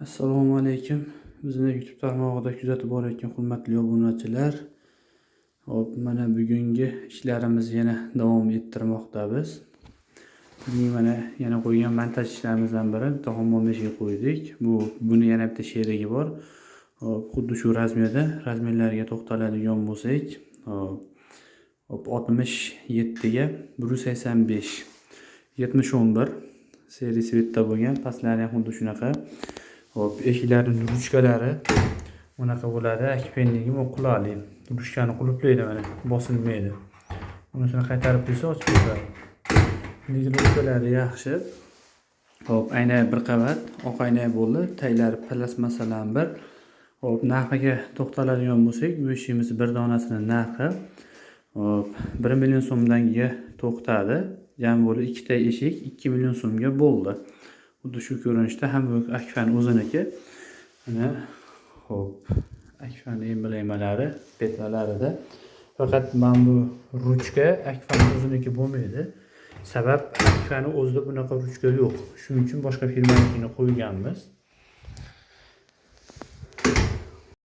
Assalomu alaykum. Bizni YouTube tarmog'ida kuzatib borayotgan hurmatli obunachilar. Hop, mana bugungi ishlarimizni yana davom ettirmoqdamiz. Bugun mana yana qo'ygan montaj ishlarimizdan biri bitta hammom hammomeshga qo'ydik. Bu buni yana bitta sherigi bor. Hop, xuddi shu razmerda razmerlarga to'xtaladigan bo'lsak, hop, hop 67 ga 185 70 11 seri svetda bo'lgan. Pastlari ham xuddi shunaqa. Hop, eshiklarning ruchkalari bunaqa bo'ladi. Akpennigi bu qulali. Ruchkani qulflaydi mana, bosilmaydi. Unisini qaytarib qo'ysa ochib ketadi. Lekin ruchkalari yaxshi. Hop, ayna bir qavat, oq ayna bo'ldi. Taglari plastmasadan bir. Hop, narxiga to'xtaladigan bo'lsak, bu ishimiz bir donasini narxi hop 1 million so'mdanga to'xtadi. Jami bo'lib ikkita eshik 2 million so'mga bo'ldi. Xuddi shu ko'rinishda ham bu Akfa'ning o'ziniki. Mana hop Akfa'ning emblemalari petlalarida. Faqat mana bu ruchka Akfa'ning o'ziniki bo'lmaydi. Sabab Akfa'ning o'zida bunaqa ruchka yo'q. Shuning uchun boshqa firmanikini qo'yganmiz.